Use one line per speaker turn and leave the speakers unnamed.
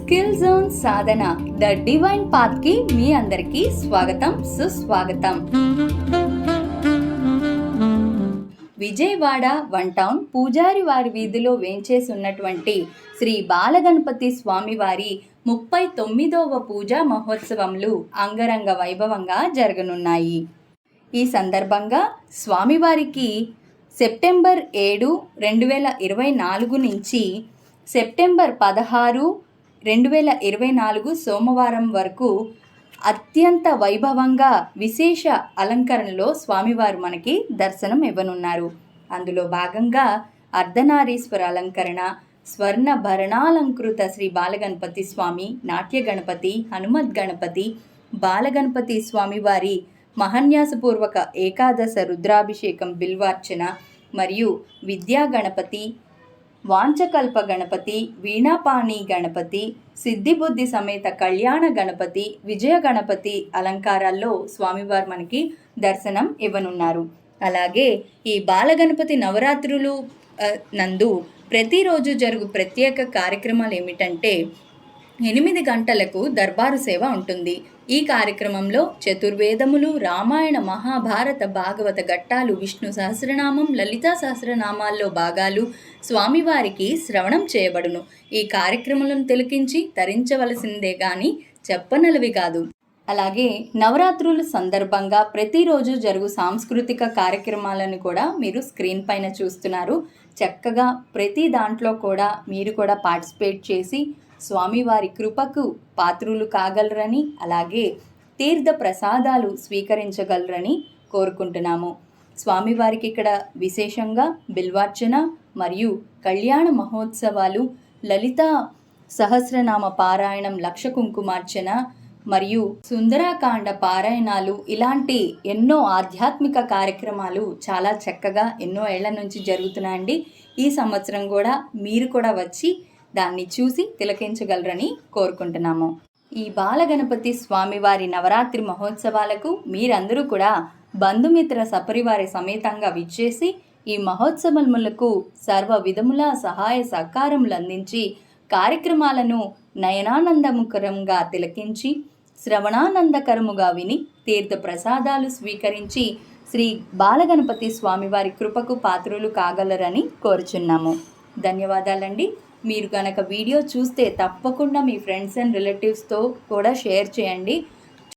Skill zone Sadhana the divine పాత్కి మీ అందరికీ స్వాగతం సుస్వాగతం. విజయవాడ వన్ టౌన్ పూజారి వారి వీధిలో వేంచేసి ఉన్నటువంటి శ్రీ బాలగణపతి స్వామివారి ముప్పై తొమ్మిదవ పూజా మహోత్సవములు అంగరంగ వైభవంగా జరగనున్నాయి. ఈ సందర్భంగా స్వామివారికి సెప్టెంబర్ ఏడు రెండు వేల ఇరవై నాలుగు నుంచి సెప్టెంబర్ పదహారు రెండు వేల ఇరవై నాలుగు సోమవారం వరకు అత్యంత వైభవంగా విశేష అలంకరణలో స్వామివారు మనకి దర్శనం ఇవ్వనున్నారు. అందులో భాగంగా అర్ధనారీశ్వర అలంకరణ స్వర్ణ భరణాలంకృత శ్రీ బాలగణపతి స్వామి నాట్య గణపతి హనుమద్ గణపతి బాలగణపతి స్వామివారి మహన్యాసపూర్వక ఏకాదశ రుద్రాభిషేకం బిల్వార్చన మరియు విద్యా గణపతి వాంచకల్ప గణపతి వీణాపాణి గణపతి సిద్ధిబుద్ధి సమేత కళ్యాణ గణపతి విజయ గణపతి అలంకారాల్లో స్వామివారు మనకి దర్శనం ఇవ్వనున్నారు. అలాగే ఈ బాలగణపతి నవరాత్రులు నందు ప్రతిరోజు జరుగు ప్రత్యేక కార్యక్రమాలు ఏమిటంటే ఎనిమిది గంటలకు దర్బారు సేవ ఉంటుంది. ఈ కార్యక్రమంలో చతుర్వేదములు రామాయణ మహాభారత భాగవత ఘట్టాలు విష్ణు సహస్రనామం లలితా సహస్రనామాల్లో భాగాలు స్వామివారికి శ్రవణం చేయబడును. ఈ కార్యక్రమాలను తిలకించి తరించవలసిందే గాని చెప్పనలవి కాదు. అలాగే నవరాత్రుల సందర్భంగా ప్రతిరోజు జరుగు సాంస్కృతిక కార్యక్రమాలను కూడా మీరు స్క్రీన్ పైన చూస్తున్నారు. చక్కగా ప్రతి దాంట్లో కూడా మీరు కూడా పార్టిసిపేట్ చేసి స్వామివారి కృపకు పాత్రులు కాగలరని అలాగే తీర్థ ప్రసాదాలు స్వీకరించగలరని కోరుకుంటున్నాము. స్వామివారికి ఇక్కడ విశేషంగా బిల్వార్చన మరియు కళ్యాణ మహోత్సవాలు లలిత సహస్రనామ పారాయణం లక్ష కుంకుమార్చన మరియు సుందరాకాండ పారాయణాలు ఇలాంటి ఎన్నో ఆధ్యాత్మిక కార్యక్రమాలు చాలా చక్కగా ఎన్నో ఏళ్ళ నుంచి జరుగుతున్నాయండి. ఈ సంవత్సరం కూడా మీరు కూడా వచ్చి దాన్ని చూసి తిలకించగలరని కోరుకుంటున్నాము. ఈ బాలగణపతి స్వామివారి నవరాత్రి మహోత్సవాలకు మీరందరూ కూడా బంధుమిత్ర సపరివారి సమేతంగా విచ్చేసి ఈ మహోత్సవములకు సర్వ విధముల సహాయ సహకారములు అందించి కార్యక్రమాలను నయనానందముకరంగా తిలకించి శ్రవణానందకరముగా విని తీర్థ ప్రసాదాలు స్వీకరించి శ్రీ బాలగణపతి స్వామివారి కృపకు పాత్రులు కాగలరని కోరుచున్నాము. ధన్యవాదాలండి. మీరు కనుక వీడియో చూస్తే తప్పకుండా మీ ఫ్రెండ్స్ అండ్ రిలేటివ్స్తో కూడా షేర్ చేయండి.